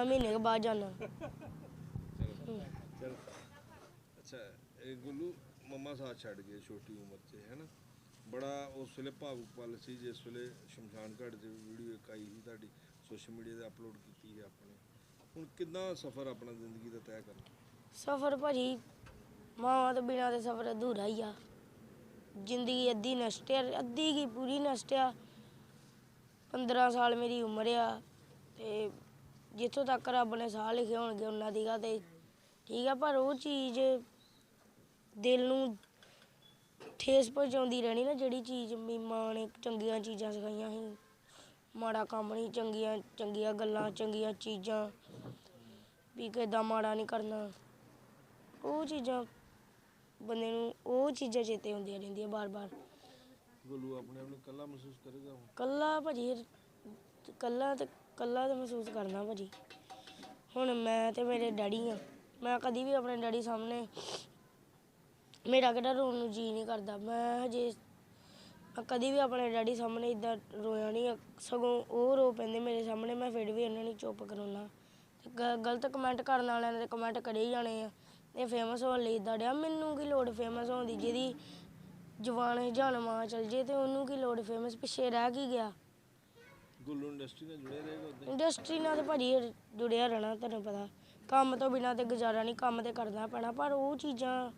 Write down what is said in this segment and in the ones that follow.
ਹਾਂ ਮਹੀਨੇ ਕੁ ਬਾਅਦ ਜਾਣਾ। ਚਲੋ ਚਲ। ਅੱਛਾ ਇਹ ਗੁੱਲੂ ਮੰਮਾ ਸਾਥ ਛੱਡ ਗਏ ਛੋਟੀ ਉਮਰ 'ਚ ਹੈ ਨਾ? ਬੜਾ ਉਸ ਵੇਲੇ ਭਾਵੁਕ ਪਲ ਸੀ ਜਿਸ ਵੇਲੇ ਸ਼ਮਸ਼ਾਨ ਘਾਟ 'ਚ ਵੀਡੀਓ ਇੱਕ ਆਈ ਸੀ ਤੁਹਾਡੀ ਸੋਸ਼ਲ ਮੀਡੀਆ ਤੇ ਅਪਲੋਡ ਕੀਤੀ ਹੈ ਆਪਣੇ। ਹੁਣ ਕਿੰਨਾ ਸਫ਼ਰ ਆਪਣਾ ਜ਼ਿੰਦਗੀ ਦਾ ਤੈਅ ਕਰਨਾ? ਸਫਰ ਭਾਜੀ ਮਾਵਾਂ ਤੋਂ ਬਿਨਾਂ ਤੇ ਸਫਰ ਅਧੂਰਾ ਹੀ ਆ। ਜ਼ਿੰਦਗੀ ਅੱਧੀ ਨਸ਼ਟ ਆ ਅੱਧੀ ਕੀ ਪੂਰੀ ਨਸ਼ਟ ਆ। 15 ਸਾਲ ਮੇਰੀ ਉਮਰ ਆ ਤੇ ਜਿੱਥੋਂ ਤੱਕ ਰੱਬ ਨੇ ਸਾਹ ਲਿਖੇ ਹੋਣਗੇ ਉਹਨਾਂ ਦੀਗਾ ਤੇ। ਠੀਕ ਆ ਪਰ ਉਹ ਚੀਜ਼ ਦਿਲ ਨੂੰ ਠੇਸ ਪਹੁੰਚਾਉਂਦੀ ਰਹਿਣੀ ਨਾ ਜਿਹੜੀ ਚੀਜ਼ ਵੀ ਮਾਂ ਨੇ ਚੰਗੀਆਂ ਚੀਜ਼ਾਂ ਸਿਖਾਈਆਂ ਸੀ। ਮਾੜਾ ਕੰਮ ਨਹੀਂ ਚੰਗੀਆਂ ਚੰਗੀਆਂ ਗੱਲਾਂ ਚੰਗੀਆਂ ਚੀਜ਼ਾਂ ਵੀ ਕਿੱਦਾਂ ਮਾੜਾ ਨਹੀਂ ਕਰਨਾ। ਉਹ ਚੀਜ਼ਾਂ ਬੰਦੇ ਨੂੰ ਉਹ ਚੀਜ਼ਾਂ ਚੇਤੇ ਹੁੰਦੀਆਂ ਰਹਿੰਦੀਆਂ ਬਾਰ-ਬਾਰ। ਗੁੱਲੂ ਆਪਣੇ ਆਪ ਨੂੰ ਇਕੱਲਾ ਮਹਿਸੂਸ ਕਰੇਗਾ ਕੱਲਾ ਭਾਜੀ ਕੱਲਾ ਤੇ ਕੱਲਾ ਤਾਂ ਮਹਿਸੂਸ ਕਰਨਾ ਭਾਜੀ। ਹੁਣ ਮੈਂ ਤੇ ਮੇਰੇ ਡੈਡੀ ਆ। ਮੈਂ ਕਦੀ ਵੀ ਆਪਣੇ ਡੈਡੀ ਸਾਹਮਣੇ ਮੇਰਾ ਕਿਹੜਾ ਰੋਣ ਨੂੰ ਜੀ ਨਹੀਂ ਕਰਦਾ। ਮੈਂ ਹਜੇ ਕਦੀ ਵੀ ਆਪਣੇ ਡੈਡੀ ਸਾਹਮਣੇ ਇਦਾਂ ਰੋਇਆ ਨਹੀਂ ਸਗੋਂ ਉਹ ਰੋ ਪੈਂਦੇ ਮੇਰੇ ਸਾਹਮਣੇ। ਮੈਂ ਫਿਰ ਵੀ ਉਹਨਾਂ ਨੂੰ ਚੁੱਪ ਕਰਾਉਣਾ ਗ- ਗਲਤ ਕਮੈਂਟ ਕਰਨ ਵਾਲਿਆਂ ਨੇ ਤੇ ਕਮੈਂਟ ਕਰੇ ਹੀ ਜਾਣੇ ਆ। ਇਹ ਫੇਮਸ ਹੋਣ ਲਈ ਇਦਾਂ ਡਿਆ। ਮੈਨੂੰ ਕੀ ਲੋੜ ਫੇਮਸ ਹੋਣ ਦੀ? ਜਿਹਦੀ ਜਵਾਨ ਜਾਨ ਮਾਂ ਚਲ ਜੇ ਤੇ ਉਹਨੂੰ ਕੀ ਲੋੜ ਫੇਮਸ ਪਿੱਛੇ ਰਹਿ ਕੀ ਗਿਆ? ਗੁੱਲੂ ਇੰਡਸਟਰੀ ਨਾਲ ਜੁੜੇ ਰਹੇਗਾ ਉਦਾਂ ਇੰਡਸਟਰੀ ਨਾਲ ਤਾਂ ਭਾਜੀ ਜੁੜਿਆ ਰਹਿਣਾ ਤੁਹਾਨੂੰ ਪਤਾ। ਕੰਮ ਤੋਂ ਬਿਨਾਂ ਤੇ ਗੁਜ਼ਾਰਾ ਨਹੀਂ ਕੰਮ ਤੇ ਕਰਨਾ ਪੈਣਾ ਪਰ ਉਹ ਚੀਜ਼ਾਂ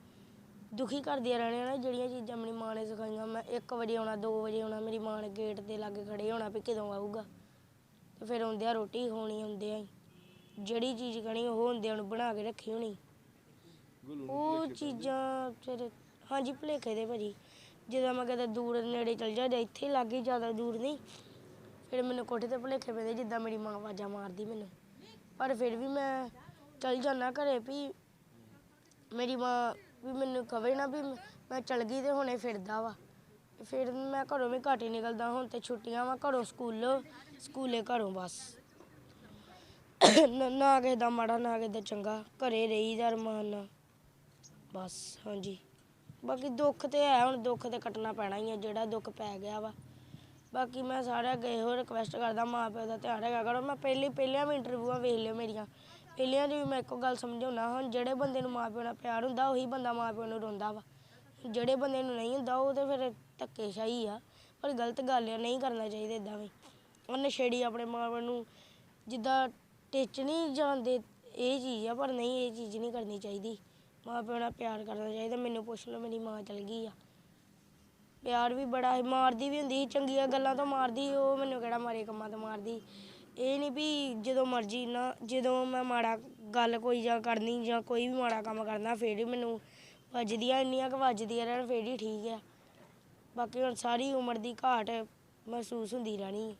ਦੁਖੀ ਕਰਦੀਆਂ ਰਹਿਣੀਆਂ ਨਾ ਜਿਹੜੀਆਂ ਚੀਜ਼ਾਂ ਮੇਰੀ ਮਾਂ ਨੇ ਸਿਖਾਈਆਂ। ਮੈਂ 1 ਵਜੇ ਆਉਣਾ 2 ਵਜੇ ਆਉਣਾ ਮੇਰੀ ਮਾਂ ਨੇ ਗੇਟ ਦੇ ਲਾਗੇ ਖੜੇ ਹੋਣਾ ਵੀ ਕਦੋਂ ਆਊਗਾ। ਤੇ ਫਿਰ ਆਉਂਦਿਆਂ ਰੋਟੀ ਖਾਣੀ ਹੀ। ਜਿਹੜੀ ਚੀਜ਼ ਕਹਣੀ ਉਹ ਹੁੰਦਿਆਂ ਨੂੰ ਬਣਾ ਕੇ ਰੱਖੀ ਹੋਣੀ। ਗੁੱਲੂ ਨੂੰ ਉਹ ਭੁਲੇਖੇ? ਚੀਜ਼ਾਂ ਫਿਰ ਹਾਂਜੀ ਭੁਲੇਖੇ ਦੇ ਭਾਜੀ। ਜਦੋਂ ਮੈਂ ਕਦੇ ਦੂਰ ਨੇੜੇ ਚਲ ਜਾਂਦਾ ਇੱਥੇ ਲੱਗੇ ਜ਼ਿਆਦਾ ਦੂਰ ਨਹੀਂ ਫਿਰ ਮੈਨੂੰ ਕੋਠੇ ਤੇ ਭੁਲੇਖੇ ਪੈਂਦੇ ਜਿੱਦਾਂ ਮੇਰੀ ਮਾਂ ਆਵਾਜ਼ਾਂ ਮਾਰਦੀ ਮੈਨੂੰ। ਪਰ ਫਿਰ ਵੀ ਮੈਂ ਚਲ ਜਾਂਦਾ ਘਰੇ ਵੀ ਮੇਰੀ ਮਾਂ ਵੀ ਮੈਨੂੰ ਕਵੇ ਨਾ ਵੀ ਮੈਂ ਚਲ ਗਈ ਤੇ ਹੁਣੇ ਫਿਰਦਾ ਵਾ। ਫਿਰ ਮੈਂ ਘਰੋਂ ਵੀ ਘੱਟ ਹੀ ਨਿਕਲਦਾ, ਹੁਣ ਤੇ ਛੁੱਟੀਆਂ ਵਾ ਘਰੋਂ ਸਕੂਲੋਂ, ਸਕੂਲੇ ਘਰੋਂ ਬਸ। ਨਾ ਕਿਸੇ ਦਾ ਮਾੜਾ, ਨਾ ਕਿਸੇ ਦਾ ਚੰਗਾ, ਘਰੇ ਰਹੀਦਾ ਰਮਾਨ ਨਾਲ। ਬਸ, ਹਾਂਜੀ। ਬਾਕੀ ਦੁੱਖ ਤੇ ਹੈ, ਹੁਣ ਦੁੱਖ ਤੇ ਕੱਟਣਾ ਪੈਣਾ ਹੀ ਆ, ਜਿਹੜਾ ਦੁੱਖ ਪੈ ਗਿਆ ਵਾ। ਬਾਕੀ ਮੈਂ ਸਾਰਿਆਂ ਅੱਗੇ ਇਹੋ ਰਿਕਵੈਸਟ ਕਰਦਾ, ਮਾਂ ਪਿਓ ਦਾ ਧਿਆਨ ਰੱਖਿਆ ਕਰੋ। ਮੈਂ ਪਹਿਲੀ ਪਹਿਲੀਆਂ ਵੀ ਇੰਟਰਵਿਊਆਂ ਵੇਖ ਲਿਓ ਮੇਰੀਆਂ। ਪਹਿਲੀਆਂ ਦੀ ਵੀ ਮੈਂ ਇੱਕੋ ਗੱਲ ਸਮਝਾਉਣਾ ਹੁਣ ਜਿਹੜੇ ਬੰਦੇ ਨੂੰ ਮਾਂ ਪਿਓ ਨਾਲ ਪਿਆਰ ਹੁੰਦਾ, ਉਹੀ ਬੰਦਾ ਮਾਂ ਪਿਓ ਨੂੰ ਰੋਂਦਾ ਵਾ। ਜਿਹੜੇ ਬੰਦੇ ਨੂੰ ਨਹੀਂ ਹੁੰਦਾ, ਉਹ ਤੇ ਫਿਰ ਧੱਕੇਸ਼ਾਹੀ ਆ। ਪਰ ਗਲਤ ਗੱਲ ਆ, ਨਹੀਂ ਕਰਨਾ ਚਾਹੀਦਾ ਇਦਾਂ ਵੀ। ਉਹ ਨਸ਼ੇੜੀ ਆਪਣੇ ਮਾਂ ਪਿਓ ਨੂੰ ਜਿੱਦਾਂ ਟਿੱਚ ਨਹੀਂ ਜਾਂਦੇ, ਇਹ ਚੀਜ਼ ਆ, ਪਰ ਨਹੀਂ, ਇਹ ਚੀਜ਼ ਨਹੀਂ ਕਰਨੀ ਚਾਹੀਦੀ। ਮਾਂ ਪਿਓ ਨਾਲ ਪਿਆਰ ਕਰਨਾ ਚਾਹੀਦਾ। ਮੈਨੂੰ ਪੁੱਛ ਲਓ, ਮੇਰੀ ਮਾਂ ਚਲ ਗਈ ਆ। ਪਿਆਰ ਵੀ ਬੜਾ ਸੀ ਮਾਰਦੀ ਵੀ ਹੁੰਦੀ ਸੀ ਚੰਗੀਆਂ ਗੱਲਾਂ ਤੋਂ ਮਾਰਦੀ ਸੀ, ਉਹ ਮੈਨੂੰ ਕਿਹੜਾ ਮਾਰੇ ਕੰਮਾਂ ਤੋਂ ਮਾਰਦੀ ਇਹ ਨਹੀਂ ਵੀ ਜਦੋਂ ਮਰਜ਼ੀ ਨਾ ਜਦੋਂ ਮੈਂ ਮਾੜਾ ਗੱਲ ਕੋਈ ਜਾਂ ਕਰਨੀ ਜਾਂ ਕੋਈ ਵੀ ਮਾੜਾ ਕੰਮ ਕਰਨਾ ਫੇਰ ਹੀ ਮੈਨੂੰ ਵੱਜਦੀਆਂ ਇੰਨੀਆਂ ਕੁ ਵੱਜਦੀਆਂ ਰਹਿਣ ਫੇਰ ਹੀ ਠੀਕ ਆ। ਬਾਕੀ ਹੁਣ ਸਾਰੀ ਉਮਰ ਦੀ ਘਾਟ ਮਹਿਸੂਸ ਹੁੰਦੀ ਰਹਿਣੀ ਹੈ